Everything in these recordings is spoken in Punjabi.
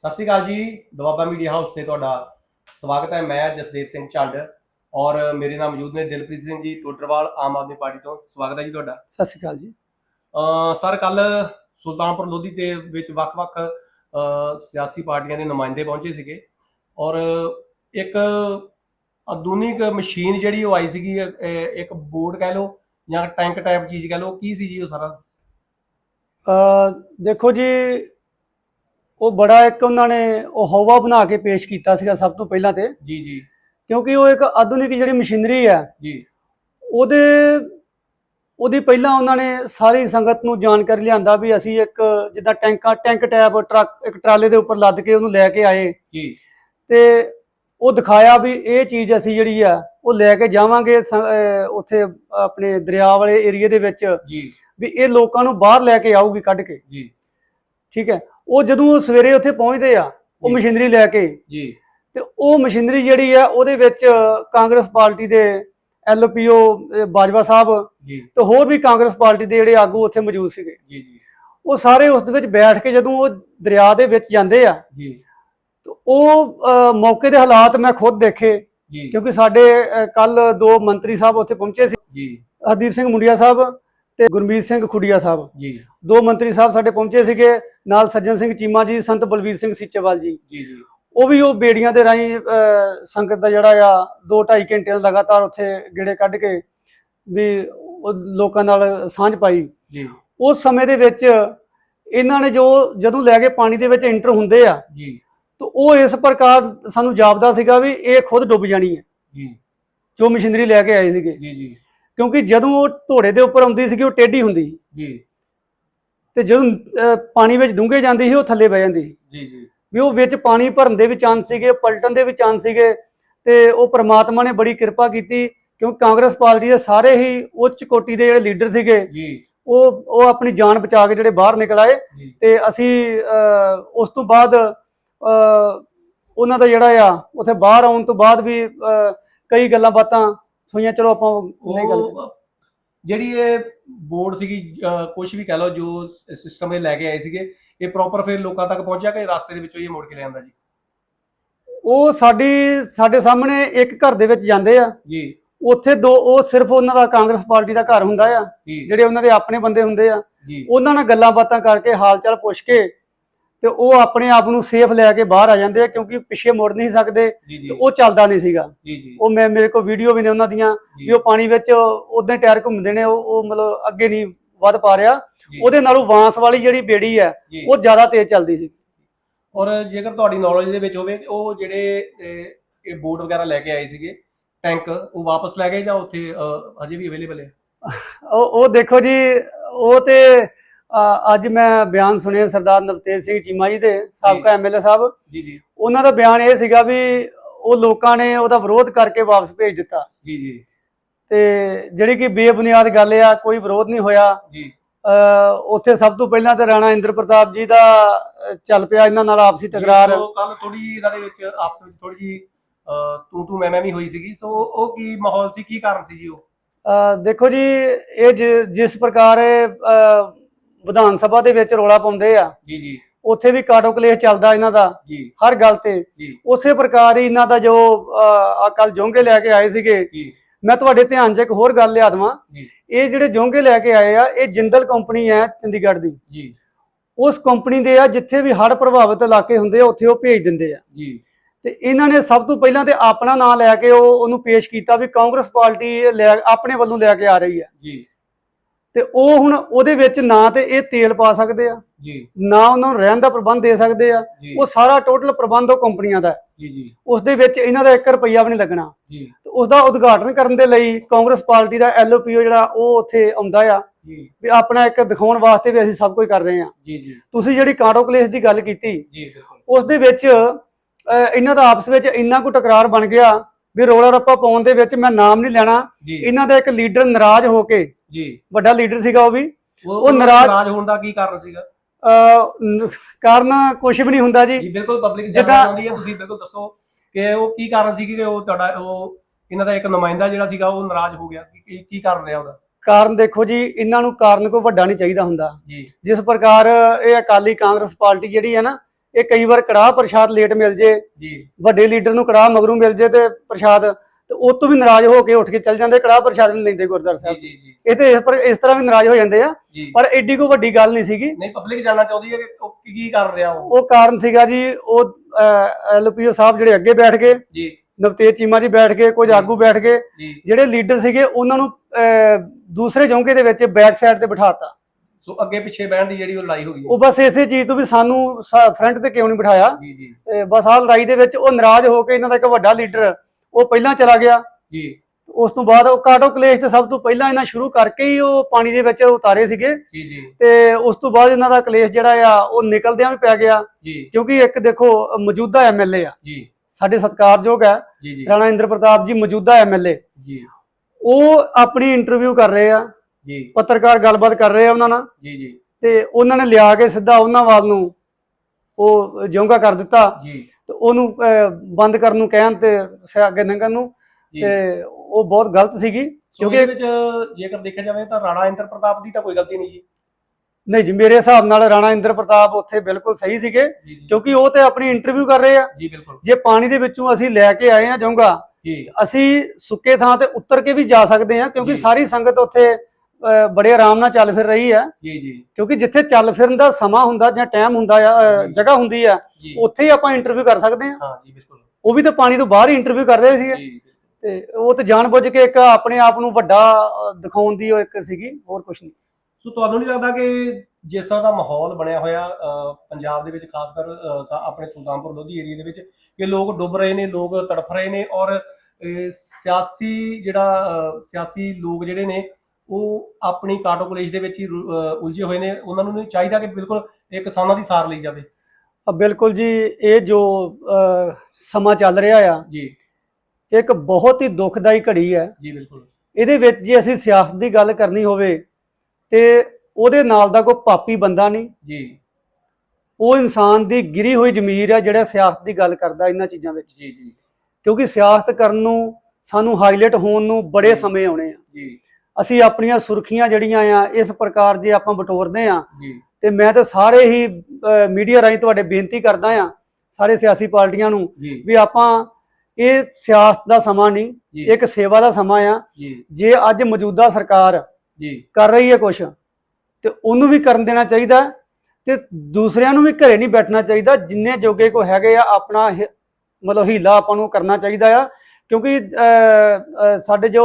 ਸਤਿ ਸ਼੍ਰੀ ਅਕਾਲ ਜੀ ਦੁਆਬਾ ਮੀਡੀਆ ਹਾਊਸ ਤੇ ਤੁਹਾਡਾ ਸਵਾਗਤ ਹੈ। ਮੈਂ ਜਸਦੇਵ ਸਿੰਘ ਚੰਡ ਔਰ ਮੇਰੇ ਨਾਲ ਮੌਜੂਦ ਨੇ ਦਿਲਪ੍ਰੀਤ ਸਿੰਘ ਜੀ ਟੋਡਰਵਾਲ ਆਮ ਆਦਮੀ ਪਾਰਟੀ ਤੋਂ। ਸਵਾਗਤ ਹੈ ਜੀ ਤੁਹਾਡਾ। ਸਤਿ ਸ਼੍ਰੀ ਅਕਾਲ ਜੀ। ਸਰ ਕੱਲ ਸੁਲਤਾਨਪੁਰ ਲੋਧੀ ਦੇ ਵਿੱਚ ਵੱਖ-ਵੱਖ ਸਿਆਸੀ ਪਾਰਟੀਆਂ ਦੇ ਨੁਮਾਇੰਦੇ ਪਹੁੰਚੇ ਸੀਗੇ ਔਰ ਇੱਕ ਆਧੁਨਿਕ ਮਸ਼ੀਨ ਜਿਹੜੀ ਉਹ ਆਈ ਸੀਗੀ ਇੱਕ ਬੋਰਡ ਕਹਿ ਲਓ ਜਾਂ ਟੈਂਕ ਟਾਈਪ ਚੀਜ਼ ਕਹਿ ਲਓ ਕੀ ਸੀ ਜੀ ਉਹ ਸਾਰਾ? ਅ ਦੇਖੋ ਜੀ ਉਹ ਬੜਾ ਇੱਕ ਉਹਨਾਂ ਨੇ ਉਹ ਹਵਾ ਬਣਾ ਕੇ ਪੇਸ਼ ਕੀਤਾ ਸੀਗਾ ਸਭ ਤੋਂ ਪਹਿਲਾਂ ਤੇ। ਜੀ ਜੀ। ਕਿਉਂਕਿ ਉਹ ਇੱਕ ਆਧੁਨਿਕ ਜਿਹੜੀ ਮਸ਼ੀਨਰੀ ਹੈ ਜੀ। ਉਹਦੇ ਉਹਦੀ ਪਹਿਲਾਂ ਉਹਨਾਂ ਨੇ ਸਾਰੀ ਸੰਗਤ ਨੂੰ ਜਾਣਕਾਰੀ ਲਿਆਂਦਾ ਵੀ ਅਸੀਂ ਇੱਕ ਜਿੱਦਾਂ ਟੈਂਕਾਂ ਟੈਂਕ ਟੈਬ ਟਰੱਕ ਇੱਕ ਟਰਾਲੇ ਦੇ ਉੱਪਰ ਲੱਦ ਕੇ ਉਹਨੂੰ ਲੈ ਕੇ ਆਏ। ਜੀ। ਤੇ ਉਹ ਦਿਖਾਇਆ ਵੀ ਇਹ ਚੀਜ਼ ਅਸੀਂ ਜਿਹੜੀ ਆ ਉਹ ਲੈ ਕੇ ਜਾਵਾਂਗੇ ਉੱਥੇ ਆਪਣੇ ਦਰਿਆ ਵਾਲੇ ਏਰੀਏ ਦੇ ਵਿੱਚ ਜੀ। ਵੀ ਇਹ ਲੋਕਾਂ ਨੂੰ ਬਾਹਰ ਲੈ ਕੇ ਆਊਗੀ ਕੱਢ ਕੇ। ਜੀ। ਠੀਕ ਹੈ। ਉਹ ਜਦੋਂ ਉਹ ਸਵੇਰੇ ਉੱਥੇ ਪਹੁੰਚਦੇ ਆ ਉਹ। ਮਸ਼ੀਨਰੀ ਲੈ ਕੇ ਜੀ। ਤੇ ਉਹ ਮਸ਼ੀਨਰੀ ਜਿਹੜੀ ਆ ਉਹਦੇ ਵਿੱਚ ਕਾਂਗਰਸ ਪਾਰਟੀ ਦੇ ਐਲਪੀਓ ਬਾਜਵਾ ਸਾਹਿਬ ਜੀ। ਤੇ ਹੋਰ ਵੀ ਕਾਂਗਰਸ ਪਾਰਟੀ ਦੇ ਜਿਹੜੇ ਆਗੂ ਉੱਥੇ ਮੌਜੂਦ ਸੀਗੇ। ਜੀ ਜੀ। ਉਹ ਸਾਰੇ ਉਸ ਦੇ ਵਿੱਚ ਬੈਠ ਕੇ ਜਦੋਂ ਉਹ ਦਰਿਆ ਦੇ ਵਿੱਚ ਜਾਂਦੇ ਆ ਜੀ। ਤੇ ਉਹ ਮੌਕੇ ਦੇ ਹਾਲਾਤ ਮੈਂ ਖੁਦ ਦੇਖੇ ਕਿਉਂਕਿ ਸਾਡੇ ਕੱਲ ਦੋ ਮੰਤਰੀ ਸਾਹਿਬ ਉੱਥੇ ਪਹੁੰਚੇ ਸੀ। ਜੀ। ਹਰਦੀਪ ਸਿੰਘ ਮੁੰਡਿਆ ਸਾਹਿਬ ਤੇ ਗੁਰਮੀਤ ਸਿੰਘ ਖੁੱਡੀਆ ਸਾਹਿਬ। ਜੀ। ਦੋ ਮੰਤਰੀ ਸਾਹਿਬ ਸਾਡੇ ਪਹੁੰਚੇ ਸੀਗੇ ਨਾਲ ਸੱਜਣ ਸਿੰਘ ਚੀਮਾ ਜੀ ਸੰਤ ਬਲਵੀਰ ਸਿੰਘ ਸੀਚੇਵਾਲ ਜੀ। ਜੀ ਜੀ। ਉਹ ਵੀ ਉਹ ਬੇੜੀਆਂ ਦੇ ਰਾਹੀਂ ਸੰਗਤ ਦਾ ਜਿਹੜਾ ਆ 2.5 ਘੰਟੇ ਲਗਾਤਾਰ ਉੱਥੇ ਗੇੜੇ ਕੱਢ ਕੇ ਵੀ ਉਹ ਲੋਕਾਂ ਨਾਲ ਸਾਂਝ ਪਾਈ। ਜੀ। ਉਸ ਸਮੇਂ ਦੇ ਵਿੱਚ ਇਹਨਾਂ ਨੇ ਜੋ ਜਦੋਂ ਲੈ ਕੇ ਪਾਣੀ ਦੇ ਵਿੱਚ ਐਂਟਰ ਹੁੰਦੇ ਆ ਜੀ। ਤਾਂ ਉਹ ਇਸ ਪ੍ਰਕਾਰ ਸਾਨੂੰ ਜਾਪਦਾ ਸੀਗਾ ਵੀ ਇਹ ਖੁਦ ਡੁੱਬ ਜਾਣੀ ਹੈ। ਜੀ। ਜੋ ਮਸ਼ੀਨਰੀ ਲੈ ਕੇ ਆਏ ਸੀਗੇ। ਜੀ ਜੀ। ਕਿਉਂਕਿ ਜਦੋਂ ਉਹ ਘੋੜੇ ਦੇ ਉੱਪਰ ਆਉਂਦੀ ਸੀਗੀ ਉਹ ਟੇਢੀ ਹੁੰਦੀ ਜੀ। ਤੇ ਜਦੋਂ ਪਾਣੀ ਵਿੱਚ ਡੂੰਘੇ ਜਾਂਦੀ ਸੀ ਉਹ ਥੱਲੇ ਬਹਿ ਜਾਂਦੀ ਜੀ ਜੀ। ਵੀ ਉਹ ਵਿੱਚ ਪਾਣੀ ਭਰਨ ਦੇ ਵੀ ਚਾਂਸ ਸੀਗੇ ਪਲਟਣ ਦੇ ਵੀ ਚਾਂਸ ਸੀਗੇ ਤੇ ਉਹ ਪ੍ਰਮਾਤਮਾ ਨੇ ਬੜੀ ਕਿਰਪਾ ਕੀਤੀ ਕਿਉਂਕਿ ਕਾਂਗਰਸ ਪਾਰਟੀ ਦੇ ਸਾਰੇ ਹੀ ਉੱਚ ਕੋਟੀ ਦੇ ਜਿਹੜੇ ਲੀਡਰ ਸੀਗੇ ਜੀ। ਉਹ ਉਹ ਆਪਣੀ ਜਾਨ ਬਚਾ ਕੇ ਜਿਹੜੇ ਬਾਹਰ ਨਿਕਲ ਆਏ। ਤੇ ਅਸੀਂ ਉਸ ਤੋਂ ਬਾਅਦ ਉਹਨਾਂ ਦਾ ਜਿਹੜਾ ਆ ਉੱਥੇ ਬਾਹਰ ਆਉਣ ਤੋਂ ਬਾਅਦ ਵੀ ਕਈ ਗੱਲਾਂ ਬਾਤਾਂ ਹੋਈਆਂ ਚਲੋ ਆਪਾਂ ਨਹੀਂ ਗੱਲ ਉਹ ਜਿਹੜੀ ਇਹ ਬੋਰਡ ਸੀਗੀ ਕੁਝ ਵੀ ਕਹਿ ਲਓ ਜੋ ਸਿਸਟਮ ਇਹ ਲੈ ਕੇ ਆਏ ਸੀਗੇ ਇਹ ਪ੍ਰੋਪਰ ਫਿਰ ਲੋਕਾਂ ਤੱਕ ਪਹੁੰਚਿਆ ਕਿ ਰਸਤੇ ਦੇ ਵਿੱਚੋਂ ਹੀ ਇਹ ਮੋੜ ਕੇ ਲੈ ਆਂਦਾ ਜੀ? ਉਹ ਸਾਡੀ ਸਾਡੇ ਸਾਹਮਣੇ ਇੱਕ ਘਰ ਦੇ ਵਿੱਚ ਜਾਂਦੇ ਆ। ਜੀ। ਉੱਥੇ ਦੋ ਉਹ ਸਿਰਫ ਉਹਨਾਂ ਦਾ ਕਾਂਗਰਸ ਪਾਰਟੀ ਦਾ ਘਰ ਹੁੰਦਾ ਆ। ਜੀ। ਜਿਹੜੇ ਉਹਨਾਂ ਦੇ ਆਪਣੇ ਬੰਦੇ ਹੁੰਦੇ ਆ। ਜੀ। ਉਹਨਾਂ ਨਾਲ ਗੱਲਾਂ ਬਾਤਾਂ ਕਰਕੇ ਹਾਲ ਚਾਲ ਪੁੱਛ ਕੇ ਤੇ ਉਹ ਆਪਣੇ ਆਪ ਨੂੰ ਸੇਫ ਲੈ ਕੇ ਬਾਹਰ ਆ ਜਾਂਦੇ ਆ ਕਿਉਂਕਿ ਪਿੱਛੇ ਮੁੜ ਨਹੀਂ ਸਕਦੇ ਤੇ ਉਹ ਚੱਲਦਾ ਨਹੀਂ ਸੀਗਾ। ਉਹ ਮੈਂ ਮੇਰੇ ਕੋਲ ਵੀਡੀਓ ਵੀ ਨੇ ਉਹਨਾਂ ਦੀਆਂ ਵੀ ਉਹ ਪਾਣੀ ਵਿੱਚ ਉਦਾਂ ਟਾਇਰ ਘੁੰਮਦੇ ਨੇ ਉਹ ਮਤਲਬ ਅੱਗੇ ਨਹੀਂ ਵੱਧ ਪਾ ਰਿਹਾ। ਉਹਦੇ ਨਾਲੋਂ ਵਾਂਸ ਵਾਲੀ ਜਿਹੜੀ ਬੇੜੀ ਹੈ। ਉਹ ਜ਼ਿਆਦਾ ਤੇਜ਼ ਚੱਲਦੀ ਸੀ। ਔਰ ਜੇਕਰ ਤੁਹਾਡੀ ਨੌਲੇਜ ਦੇ ਵਿੱਚ ਹੋਵੇ ਉਹ ਜਿਹੜੇ ਇਹ- ਬੋਰਡ ਵਗੈਰਾ ਲੈ ਕੇ ਆਏ ਸੀਗੇ ਟੈਂਕ ਉਹ ਵਾਪਸ ਲੈ ਗਏ ਜਾਂ ਉੱਥੇ ਹਜੇ ਵੀ ਅਵੇਲੇਬਲ ਹੈ? ਉਹ ਉਹ ਦੇਖੋ ਜੀ ਉਹ ਤੇ ਅੱਜ ਮੈਂ ਬਿਆਨ ਸੁਣਿਆ ਸਰਦਾਰ ਨਵਤੇਜ ਸਿੰਘ ਚੀਮਾ ਜੀ ਦੇ ਸਾਬਕਾ ਐਮਐਲਏ ਸਾਹਿਬ। ਜੀ ਜੀ। ਉਹਨਾਂ ਦਾ ਬਿਆਨ ਇਹ ਸੀਗਾ ਵੀ ਉਹ ਲੋਕਾਂ ਨੇ ਉਹਦਾ ਵਿਰੋਧ ਕਰਕੇ ਵਾਪਸ ਭੇਜ ਦਿੱਤਾ। ਜੀ ਜੀ। ਤੇ ਜਿਹੜੀ ਕਿ ਬੇਬੁਨਿਆਦ ਗੱਲ ਆ ਕੋਈ ਵਿਰੋਧ ਨਹੀਂ ਹੋਇਆ। ਜੀ। ਅ, ਉੱਥੇ ਸਭ ਤੋਂ ਪਹਿਲਾਂ ਤਾਂ ਰਾਣਾ ਇੰਦਰ ਪ੍ਰਤਾਪ ਜੀ ਦਾ ਚੱਲ ਪਿਆ ਇਹਨਾਂ ਨਾਲ ਆਪਸੀ ਤਕਰਾਰ। ਕੱਲ ਥੋੜੀ ਇਹਨਾਂ ਦੇ ਵਿੱਚ ਆਪਸ ਵਿੱਚ ਥੋੜੀ ਜੀ ਤੂੰ ਤੂੰ ਮੈਂ ਮੈਂ ਵੀ ਹੋਈ ਸੀਗੀ। ਸੋ ਉਹ ਕੀ ਮਾਹੌਲ ਸੀ? ਕੀ ਕਾਰਨ ਸੀ ਜੀ ਉਹ? ਦੇਖੋ ਜੀ ਇਹ ਜਿਸ ਪ੍ਰਕਾਰ ਵਿਧਾਨ ਸਭਾ ਦੇ ਵਿੱਚ ਰੋਲਾ ਪਾਉਂਦੇ ਆ। ਜੀ ਜੀ। ਉੱਥੇ ਵੀ ਕਾਟੋ ਕਲੇਸ਼ ਚੱਲਦਾ ਇਹਨਾਂ ਦਾ ਜੀ। ਹਰ ਗੱਲ ਤੇ। ਉਸੇ ਪ੍ਰਕਾਰ ਹੀ ਇਹਨਾਂ ਦਾ ਜੋ ਆ ਕੱਲ ਜੋਂਗੇ ਲੈ ਕੇ ਆਏ ਸੀਗੇ। ਮੈਂ ਤੁਹਾਡੇ ਧਿਆਨ 'ਚ ਇੱਕ ਹੋਰ ਗੱਲ ਲਿਆ ਦਵਾਂ। ਇਹ ਜਿਹੜੇ ਜੋਂਗੇ ਲੈ ਕੇ ਆਏ ਆ ਇਹ ਜਿੰਦਲ ਕੰਪਨੀ ਹੈ ਚੰਡੀਗੜ੍ਹ ਦੀ। ਜੀ। ਉਸ ਕੰਪਨੀ ਦੇ ਆ ਜਿੱਥੇ ਵੀ ਹੜ੍ਹ ਪ੍ਰਭਾਵਿਤ ਇਲਾਕੇ ਹੁੰਦੇ ਆ ਉੱਥੇ ਉਹ ਭੇਜ ਦਿੰਦੇ ਆ। ਜੀ। ਤੇ ਇਹਨਾਂ ਨੇ ਸਭ ਤੋਂ ਪਹਿਲਾਂ ਤੇ ਆਪਣਾ ਨਾਂ ਲੈ ਕੇ ਉਹ ਉਹਨੂੰ ਪੇਸ਼ ਕੀਤਾ ਵੀ ਕਾਂਗਰਸ ਪਾਰਟੀ ਆਪਣੇ ਵੱਲੋਂ ਲੈ ਕੇ ਆ ਰਹੀ ਹੈ। ਜੀ। ਤੇ ਉਹ ਹੁਣ ਉਹਦੇ ਵਿੱਚ ਨਾ ਤੇ ਇਹ ਤੇਲ ਪਾ ਸਕਦੇ ਆ ਜੀ। ਨਾ ਉਹਨਾਂ ਨੂੰ ਰਹਿਣ ਦਾ ਪ੍ਰਬੰਧ ਦੇ ਸਕਦੇ ਆ ਉਹ ਸਾਰਾ ਟੋਟਲ ਪ੍ਰਬੰਧ ਉਹ ਕੰਪਨੀਆਂ ਦਾ। ਜੀ ਜੀ। ਉਸ ਦੇ ਵਿੱਚ ਇਹਨਾਂ ਦਾ 1 ਰੁਪਈਆ ਵੀ ਨਹੀਂ ਲੱਗਣਾ। ਜੀ। ਤੇ ਉਸ ਦਾ ਉਦਘਾਟਨ ਕਰਨ ਦੇ ਲਈ ਕਾਂਗਰਸ ਪਾਰਟੀ ਦਾ ਐਲਓਪੀਓ ਜਿਹੜਾ ਉਹ ਉੱਥੇ ਆਉਂਦਾ ਆ। ਜੀ। ਵੀ ਆਪਣਾ ਇੱਕ ਦਿਖਾਉਣ ਵਾਸਤੇ ਵੀ ਅਸੀਂ ਸਭ ਕੁਝ ਕਰ ਰਹੇ ਹਾਂ ਜੀ ਜੀ। ਤੁਸੀਂ ਜਿਹੜੀ ਕਾਂਟੋ ਕਲੇਸ਼ ਦੀ ਗੱਲ ਕੀਤੀ ਜੀ ਉਸ ਦੇ ਵਿੱਚ ਇਹਨਾਂ ਦਾ ਆਪਸ ਵਿੱਚ ਇੰਨਾ ਕੁ ਟਕਰਾਰ ਬਣ ਗਿਆ ਵੀ ਰੋਲਾ ਰੱਪਾ ਪਾਉਣ ਦੇ ਵਿੱਚ ਮੈਂ ਨਾਮ ਨਹੀਂ ਲੈਣਾ। ਇਹਨਾਂ ਦਾ ਇੱਕ ਲੀਡਰ ਨਾਰਾਜ਼ ਹੋ ਕੇ ਜੀ। ਵੱਡਾ ਲੀਡਰ ਸੀਗਾ ਉਹ ਵੀ। ਉਹ ਨਾਰਾਜ਼- ਨਾਰਾਜ਼ ਹੋਣ ਦਾ ਕੀ ਕਾਰਨ ਸੀਗਾ? ਕਾਰਨ ਕੁਝ ਵੀ ਨਹੀਂ ਹੁੰਦਾ ਜੀ। ਜੀ ਬਿਲਕੁਲ ਪਬਲਿਕ ਜਿੱਦਾਂ- ਜਾਣਨਾ ਚਾਹੁੰਦੀ ਹੈ ਤੁਸੀਂ ਬਿਲਕੁਲ ਦੱਸੋ ਕਿ ਉਹ ਕੀ ਕਾਰਨ ਸੀ ਕਿ ਉਹ ਤੁਹਾਡਾ ਉਹ ਇਹਨਾਂ ਦਾ ਇੱਕ ਨੁਮਾਇੰਦਾ ਜਿਹੜਾ ਸੀਗਾ ਉਹ ਨਾਰਾਜ਼ ਹੋ ਗਿਆ। ਕੀ ਕੀ- ਕਾਰਨ ਰਿਹਾ ਉਹਦਾ? ਕਾਰਨ ਦੇਖੋ ਜੀ ਇਹਨਾਂ ਨੂੰ ਕਾਰਨ ਕੋਈ ਵੱਡਾ ਨਹੀਂ ਚਾਹੀਦਾ ਹੁੰਦਾ। ਜੀ। ਜਿਸ ਪ੍ਰਕਾਰ ਇਹ ਅਕਾਲੀ ਕਾਂਗਰਸ ਪਾਰਟੀ ਜਿਹੜੀ ਹੈ ਨਾ ਇਹ ਕਈ ਵਾਰ ਕੜਾਹ ਪ੍ਰਸ਼ਾਦ ਲੇਟ ਮਿਲ ਜੇ ਜੀ। ਵੱਡੇ ਲੀਡਰ ਨੂੰ ਕੜਾਹ ਮਗਰੋਂ ਮਿਲ ਜੇ ਤੇ ਪ੍ਰਸ਼ਾਦ ਤੇ ਉਹ ਤੋਂ ਵੀ ਨਾਰਾਜ਼ ਹੋ ਕੇ ਉੱਠ ਕੇ ਚੱਲ ਜਾਂਦੇ ਕੜਾਹ ਪ੍ਰਸ਼ਾਦ ਨਹੀਂ ਲੈਂਦੇ ਗੁਰਦੁਆਰਾ ਸਾਹਿਬ ਜੀ ਜੀ ਇਹ ਤੇ ਇਸ ਪਰ ਇਸ ਤਰ੍ਹਾਂ ਵੀ ਨਾਰਾਜ਼ ਹੋ ਜਾਂਦੇ ਆ ਜੀ। ਪਰ ਐਡੀ ਕੋ ਵੱਡੀ ਗੱਲ ਨਹੀਂ ਸੀਗੀ। ਨਹੀਂ ਪਬਲਿਕ ਜਾਣਨਾ ਚਾਹੁੰਦੀ ਹੈ ਕਿ ਉਹ ਕੀ ਕੀ ਕਰ ਰਿਹਾ ਉਹ? ਉਹ ਕਾਰਨ ਸੀਗਾ ਜੀ ਉਹ ਐਲਪੀਓ ਸਾਹਿਬ ਜਿਹੜੇ ਅੱਗੇ ਬੈਠ ਗਏ ਜੀ। ਨਵਤੇਜ ਚੀਮਾ ਜੀ ਬੈਠ ਗਏ ਕੁਝ ਆਗੂ ਬੈਠ ਜੀ। ਜਿਹੜੇ ਲੀਡਰ ਸੀਗੇ ਉਹਨਾਂ ਨੂੰ ਦੂਸਰੇ ਚੌਂਕੇ ਦੇ ਵਿੱਚ ਬੈਕ ਸਾਈਡ ਤੇ ਬਿਠਾਤਾ। ਸੋ ਅੱਗੇ ਪਿੱਛੇ ਬਹਿਣ ਦੀ ਜਿਹੜੀ ਉਹ ਲੜਾਈ ਹੋ ਗਈ। ਉਹ ਬਸ ਇਸੇ ਚੀਜ਼ ਤੋਂ ਵੀ ਸਾਨੂੰ ਫਰੰਟ ਤੇ ਕਿਉਂ ਨਹੀਂ ਬਿਠਾਇਆ? ਜੀ ਜੀ। ਬਸ ਆਹ ਲੜਾਈ ਦੇ ਵਿੱਚ ਉਹ ਨਾਰਾਜ਼ ਹੋ ਕੇ ਇਹਨਾਂ ਦਾ ਇੱਕ ਵੱਡਾ ਲੀਡਰ ਉਹ ਪਹਿਲਾਂ ਚਲਾ ਗਿਆ। ਜੀ। ਉਸ ਤੋਂ ਬਾਅਦ ਉਹ ਕਾਟੋ ਕਲੇਸ਼ ਤੇ ਸਭ ਤੋਂ ਪਹਿਲਾਂ ਇਹਨਾਂ ਸ਼ੁਰੂ ਕਰਕੇ ਹੀ ਉਹ ਪਾਣੀ ਦੇ ਵਿੱਚ ਉਤਾਰੇ ਸੀਗੇ। ਜੀ ਜੀ। ਤੇ ਉਸ ਤੋਂ ਬਾਅਦ ਇਹਨਾਂ ਦਾ ਕਲੇਸ਼ ਜਿਹੜਾ ਆ ਉਹ ਨਿਕਲਦਿਆਂ ਵੀ ਪੈ ਗਿਆ। ਜੀ। ਕਿਉਂਕਿ ਇੱਕ ਦੇਖੋ ਮੌਜੂਦਾ ਐਮਐਲਏ ਆ। ਜੀ। ਸਾਡੇ ਸਤਿਕਾਰਯੋਗ ਹੈ। ਰਾਣਾ ਇੰਦਰ ਪ੍ਰਤਾਪ ਜੀ ਮੌਜੂਦਾ ਐਮਐਲਏ ਜੀ। ਉਹ ਆਪਣੀ ਇੰਟਰਵਿਊ ਕਰ ਰਹੇ ਆ। ਜੀ। ਪੱਤਰਕਾਰ ਗੱਲਬਾਤ ਕਰ ਰਹੇ ਆ ਉਹਨਾਂ ਨਾਲ। ਜੀ ਜੀ। ਤੇ ਉਹਨਾਂ ਨੇ ਲਿਆ ਕੇ ਸਿੱਧਾ ਉਹਨਾਂ ਵੱਲ ਨੂੰ ਉਹ ਜਿਉਂਗਾ ਕਰ ਦਿੱਤਾ। ਜੀ। ਤੇ ਉਹਨੂੰ ਬੰਦ ਕਰਨ ਨੂੰ ਕਹਿਣ ਤੇ ਅੱਗੇ ਲੰਘਣ ਨੂੰ ਤੇ ਉਹ ਬਹੁਤ ਗਲਤ ਸੀਗੀ ਕਿਉਂਕਿ ਇਹਦੇ ਵਿੱਚ ਜੇਕਰ ਦੇਖਿਆ ਜਾਵੇ ਤਾਂ ਰਾਣਾ ਇੰਦਰ ਪ੍ਰਤਾਪ ਦੀ ਤਾਂ ਕੋਈ ਗਲਤੀ ਨਹੀਂ ਜੀ। ਨਹੀਂ ਜੀ ਮੇਰੇ ਹਿਸਾਬ ਨਾਲ ਰਾਣਾ ਇੰਦਰ ਪ੍ਰਤਾਪ ਉੱਥੇ ਬਿਲਕੁਲ ਸਹੀ ਸੀਗੇ ਕਿਉਂਕਿ ਉਹ ਤੇ ਆਪਣੀ ਇੰਟਰਵਿਊ ਕਰ ਰਹੇ ਆ। ਜੀ ਬਿਲਕੁਲ। ਜੇ ਪਾਣੀ ਦੇ ਵਿੱਚੋਂ ਅਸੀਂ ਲੈ ਕੇ ਆਏ ਆ ਜਾਊਂਗਾ ਅਸੀਂ ਸੁੱਕੇ ਥਾਂ ਤੇ ਉੱਤਰ ਕੇ ਵੀ ਜਾ ਸਕਦੇ ਆ ਕਿਉਂਕਿ। ਸਾਰੀ ਸੰਗਤ ਉੱਥੇ ਬੜੇ ਆਰਾਮ ਨਾਲ ਚੱਲ ਫਿਰ ਰਹੀ ਆ ਜੀ ਜੀ। ਕਿਉਂਕਿ ਜਿੱਥੇ ਚੱਲ ਫਿਰਨ ਦਾ ਸਮਾਂ ਹੁੰਦਾ ਜਾਂ ਟਾਈਮ ਹੁੰਦਾ ਆ। ਜਗ੍ਹਾ ਹੁੰਦੀ ਆ ਉੱਥੇ ਹੀ ਆਪਾਂ ਇੰਟਰਵਿਊ ਕਰ ਸਕਦੇ ਆ ਹਾਂ ਜੀ ਬਿਲਕੁਲ। ਉਹ ਵੀ ਤਾਂ ਪਾਣੀ ਤੋਂ ਬਾਹਰ ਹੀ ਇੰਟਰਵਿਊ ਕਰ ਰਹੇ ਸੀਗੇ। ਤੇ ਉਹ ਤੇ ਜਾਣਬੁੱਝ ਕੇ ਇੱਕ ਆਪਣੇ ਆਪ ਨੂੰ ਵੱਡਾ ਦਿਖਾਉਣ ਦੀ ਉਹ ਇੱਕ ਸੀਗੀ ਹੋਰ ਕੁਝ ਨਹੀਂ। ਸੋ ਤੁਹਾਨੂੰ ਨਹੀਂ ਲੱਗਦਾ ਕਿ ਜਿਸ ਤਰ੍ਹਾਂ ਦਾ ਮਾਹੌਲ ਬਣਿਆ ਹੋਇਆ ਪੰਜਾਬ ਦੇ ਵਿੱਚ ਖਾਸ ਕਰ ਆਪਣੇ ਸੁਲਤਾਨਪੁਰ ਲੋਧੀ ਏਰੀਆ ਦੇ ਵਿੱਚ ਕਿ ਲੋਕ ਡੁੱਬ ਰਹੇ ਨੇ ਲੋਕ ਤੜਫ ਰਹੇ ਨੇ ਔਰ ਸਿਆਸੀ ਜਿਹੜਾ ਸਿਆਸੀ ਲੋਕ ਜਿਹੜੇ ਨੇ ਉਹ ਆਪਣੀ ਕਾਟੋ ਕਲੇਸ਼ ਦੇ ਵਿੱਚ ਹੀ ਰੁ- ਅਹ, ਉਲਝੇ ਹੋਏ ਨੇ। ਉਹਨਾਂ ਨੂੰ ਨਹੀਂ ਚਾਹੀਦਾ ਕਿ ਬਿਲਕੁਲ ਇਹ ਕਿਸਾਨਾਂ ਦੀ ਸਾਰ ਲਈ ਜਾਵੇ। ਅ, ਬਿਲਕੁਲ ਜੀ ਇਹ ਜੋ ਸਮਾਂ ਚੱਲ ਰਿਹਾ ਆ ਜੀ। ਇੱਕ ਬਹੁਤ ਹੀ ਦੁਖਦਾਈ ਘੜੀ ਹੈ। ਜੀ ਬਿਲਕੁਲ। ਇਹਦੇ ਵਿੱਚ ਜੇ ਅਸੀਂ ਸਿਆਸਤ ਦੀ ਗੱਲ ਕਰਨੀ ਹੋਵੇ ਤੇ ਉਹਦੇ ਨਾਲ ਦਾ ਕੋਈ ਪਾਪੀ ਬੰਦਾ ਨਹੀਂ। ਜੀ। ਉਹ ਇਨਸਾਨ ਦੀ ਗਿਰੀ ਹੋਈ ਜ਼ਮੀਰ ਹੈ ਜਿਹੜਾ ਸਿਆਸਤ ਦੀ ਗੱਲ ਕਰਦਾ ਇਹਨਾਂ ਚੀਜ਼ਾਂ ਵਿੱਚ। ਜੀ ਜੀ। ਕਿਉਂਕਿ ਸਿਆਸਤ ਕਰਨ ਨੂੰ ਸਾਨੂੰ ਹਾਈਲਾਈਟ ਹੋਣ ਨੂੰ ਬੜੇ। ਸਮੇਂ ਆਉਣੇ ਆ। ਜੀ। ਅਸੀਂ ਆਪਣੀਆਂ ਸੁਰਖੀਆਂ ਜਿਹੜੀਆਂ ਆ ਇਸ ਪ੍ਰਕਾਰ ਜੇ ਆਪਾਂ ਬਟੋਰਦੇ ਆ ਤੇ ਮੈਂ ਤਾਂ ਸਾਰੇ ਹੀ ਮੀਡੀਆ ਰਾਹੀਂ ਤੁਹਾਡੇ ਬੇਨਤੀ ਕਰਦਾ ਆ ਸਾਰੇ ਸਿਆਸੀ ਪਾਰਟੀਆਂ ਨੂੰ ਵੀ ਆਪਾਂ ਇਹ ਸਿਆਸਤ ਦਾ ਸਮਾਂ ਨਹੀਂ ਇੱਕ ਸੇਵਾ ਦਾ ਸਮਾਂ ਆ। ਜੀ। ਅੱਜ ਮੌਜੂਦਾ ਸਰਕਾਰ ਕਰ ਰਹੀ ਹੈ ਕੁਛ ਤੇ ਉਹਨੂੰ ਵੀ ਕਰਨ ਦੇਣਾ ਚਾਹੀਦਾ ਤੇ ਦੂਸਰਿਆਂ ਨੂੰ ਵੀ ਘਰੇ ਨਹੀਂ ਬੈਠਣਾ ਚਾਹੀਦਾ ਜਿੰਨੇ ਜੋਗੇ ਕੋ ਹੈਗੇ ਆ ਆਪਣਾ ਮਤਲਬ ਹੀਲਾ ਆਪਾਂ ਨੂੰ ਕਰਨਾ ਚਾਹੀਦਾ ਆ। ਕਿਉਂਕਿ ਅਹ, ਅਹ, ਸਾਡੇ ਜੋ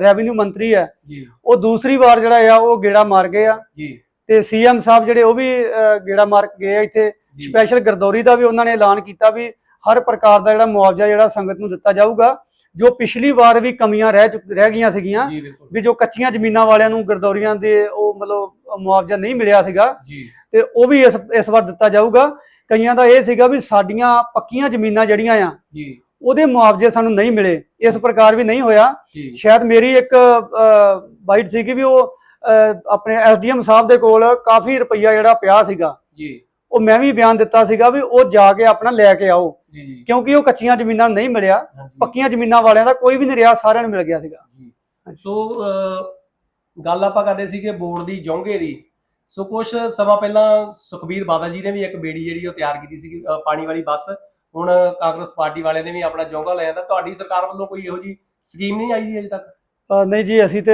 ਰੈਵਨਿਊ ਮੰਤਰੀ ਹੈ ਜੀ। ਉਹ ਦੂਸਰੀ ਵਾਰ ਜਿਹੜਾ ਆ ਉਹ ਗੇੜਾ ਮਾਰ ਗਏ ਆ। ਜੀ। ਤੇ ਸੀਐਮ ਸਾਹਿਬ ਜਿਹੜੇ ਉਹ ਵੀ ਅਹ, ਗੇੜਾ ਮਾਰ ਕੇ ਗਏ ਆ ਇੱਥੇ। ਜੀ। ਸਪੈਸ਼ਲ ਗਰਦੌਰੀ ਦਾ ਵੀ ਉਹਨਾਂ ਨੇ ਐਲਾਨ ਕੀਤਾ ਵੀ ਹਰ ਪ੍ਰਕਾਰ ਦਾ ਜਿਹੜਾ ਮੁਆਵਜ਼ਾ ਜਿਹੜਾ ਸੰਗਤ ਨੂੰ ਦਿੱਤਾ ਜਾਊਗਾ ਜੋ ਪਿਛਲੀ ਵਾਰ ਵੀ ਕਮੀਆਂ ਰਹਿ ਚੁੱਕ ਰਹਿ ਗਈਆਂ ਸੀਗੀਆਂ ਜੀ ਬਿਲਕੁਲ। ਵੀ ਜੋ ਕੱਚੀਆਂ ਜ਼ਮੀਨਾਂ ਵਾਲਿਆਂ ਨੂੰ ਗਰਦੌਰੀਆਂ ਦੇ ਉਹ ਮਤਲਬ ਮੁਆਵਜ਼ਾ ਨਹੀਂ ਮਿਲਿਆ ਸੀਗਾ ਜੀ। ਤੇ ਉਹ ਵੀ ਇਸ ਇਸ ਵਾਰ ਦਿੱਤਾ ਜਾਊਗਾ। ਕਈਆਂ ਦਾ ਇਹ ਸੀਗਾ ਵੀ ਸਾਡੀਆਂ ਪੱਕੀਆਂ ਜ਼ਮੀਨਾਂ ਜਿਹੜੀਆਂ ਆ ਜੀ। ਉਹਦੇ ਮੁਆਵਜ਼ੇ ਸਾਨੂੰ ਨਹੀਂ ਮਿਲੇ ਇਸ ਪ੍ਰਕਾਰ ਵੀ ਨਹੀਂ ਹੋਇਆ। ਸ਼ਾਇਦ ਮੇਰੀ ਇੱਕ ਬਾਈਟ ਸੀਗੀ ਵੀ ਉਹ ਆਪਣੇ ਐਸਡੀਐਮ ਸਾਹਿਬ ਦੇ ਕੋਲ ਕਾਫੀ ਰੁਪਈਆ ਜਿਹੜਾ ਪਿਆ ਸੀਗਾ। ਜੀ। ਉਹ ਮੈਂ ਵੀ ਬਿਆਨ ਦਿੱਤਾ ਸੀਗਾ ਵੀ ਉਹ ਜਾ ਕੇ ਆਪਣਾ ਲੈ ਕੇ ਆਓ। ਕਿਉਂਕਿ ਉਹ ਕੱਚੀਆਂ ਜ਼ਮੀਨਾਂ ਨਹੀਂ ਮਿਲਿਆ। ਪੱਕੀਆਂ ਜ਼ਮੀਨਾਂ ਵਾਲਿਆਂ ਦਾ ਕੋਈ ਵੀ ਨਹੀਂ ਰਿਹਾ ਸਾਰਿਆਂ ਨੂੰ ਮਿਲ ਗਿਆ ਸੀਗਾ। ਸੋ ਗੱਲ ਆਪਾਂ ਕਰਦੇ ਸੀਗੇ ਬੋਰਡ ਦੀ ਜੌਂਗੇ ਦੀ। ਸੋ ਕੁਝ ਸਮਾਂ ਪਹਿਲਾਂ ਸੁਖਬੀਰ ਬਾਦਲ ਜੀ ਨੇ ਵੀ ਇੱਕ ਬੇੜੀ ਜਿਹੜੀ ਉਹ ਤਿਆਰ ਕੀਤੀ ਸੀ ਪਾਣੀ ਵਾਲੀ ਬੱਸ। ਹੁਣ ਕਾਂਗਰਸ ਪਾਰਟੀ ਵਾਲਿਆਂ ਨੇ ਵੀ ਆਪਣਾ ਜੌਂਗਾ ਲੈ ਆਂਦਾ ਤੁਹਾਡੀ ਸਰਕਾਰ ਵੱਲੋਂ ਕੋਈ ਇਹੋ ਜੀ ਸਕੀਮ ਨਹੀਂ ਆਈ ਜੀ ਅਜੇ ਤੱਕ? ਨਹੀਂ ਜੀ ਅਸੀਂ ਤੇ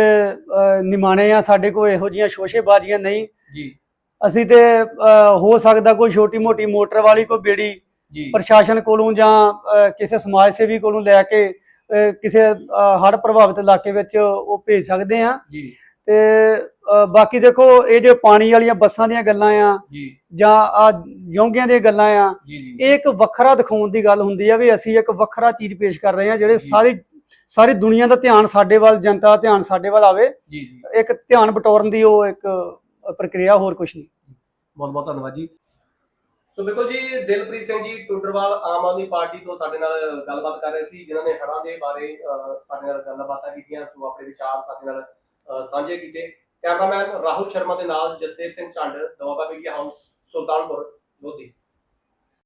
ਨਿਮਾਣੇ ਆ ਸਾਡੇ ਕੋਲ ਇਹੋ ਜੀਆਂ ਸ਼ੋਸ਼ੇਬਾਜ਼ੀਆਂ ਨਹੀਂ। ਜੀ। ਅਸੀਂ ਤੇ ਹੋ ਸਕਦਾ ਕੋਈ ਛੋਟੀ ਮੋਟੀ ਮੋਟਰ ਵਾਲੀ ਕੋਈ ਬੇੜੀ ਜੀ। ਪ੍ਰਸ਼ਾਸਨ ਕੋਲੋਂ ਜਾਂ ਕਿਸੇ ਸਮਾਜ ਸੇਵੀ ਕੋਲੋਂ ਲੈ ਕੇ ਕਿਸੇ ਹੜ੍ਹ ਪ੍ਰਭਾਵਿਤ ਇਲਾਕੇ ਵਿੱਚ ਉਹ ਭੇਜ ਸਕਦੇ ਆ। ਜੀ। ਤੇ ਬਾਕੀ ਦੇਖੋ ਇਹ ਜੋ ਪਾਣੀ ਵਾਲੀਆਂ ਬੱਸਾਂ ਦੀਆਂ ਗੱਲਾਂ ਆ ਜੀ। ਆ ਯੋਂਗਿਆਂ ਦੀਆਂ ਗੱਲਾਂ ਆ ਇਹ ਇੱਕ ਵੱਖਰਾ ਦਿਖਾਉਣ ਦੀ ਗੱਲ ਹੁੰਦੀ ਆ ਵੀ ਅਸੀਂ ਇੱਕ ਵੱਖਰਾ ਚੀਜ਼ ਪੇਸ਼ ਕਰ ਰਹੇ ਹਾਂ ਜਿਹੜੇ। ਸਾਰੀ ਸਾਰੀ ਦੁਨੀਆ ਦਾ ਧਿਆਨ ਸਾਡੇ ਵੱਲ ਜਨਤਾ ਦਾ ਧਿਆਨ ਸਾਡੇ ਵੱਲ ਆਵੇ। ਇੱਕ ਧਿਆਨ ਬਟੋਰਨ ਦੀ ਉਹ ਇੱਕ ਪ੍ਰਕਿਰਿਆ ਹੋਰ ਕੁਝ ਨਹੀਂ। ਬਹੁਤ ਬਹੁਤ ਧੰਨਵਾਦ ਜੀ। ਸੋ ਬਿਲਕੁਲ ਜੀ ਦਿਲਪ੍ਰੀਤ ਸਿੰਘ ਜੀ ਟੁੰਡਰਵਾਲ ਆਮ ਆਦਮੀ ਪਾਰਟੀ ਤੋਂ ਸਾਡੇ ਨਾਲ ਗੱਲਬਾਤ ਕਰ ਰਹੇ ਸੀ ਜਿਨ੍ਹਾਂ ਨੇ ਹੜ੍ਹਾਂ ਦੇ ਬਾਰੇ ਸਾਡੇ ਨਾਲ ਗੱਲਬਾਤਾਂ ਕੀਤੀਆਂ ਸੋ ਆਪਣੇ ਵਿਚਾਰ ਸਾਡੇ ਨਾਲ ਸਾਂਝੇ ਕੀਤੇ। ਕੈਮਰਾਮੈਨ ਰਾਹੁਲ ਸ਼ਰਮਾ ਦੇ ਨਾਲ ਜਸਦੇਵ ਸਿੰਘ ਝੰਡ ਦਵਾਬਾ ਮੀਡੀਆ ਹਾਊਸ ਸੁਲਤਾਨਪੁਰ ਲੋਧੀ।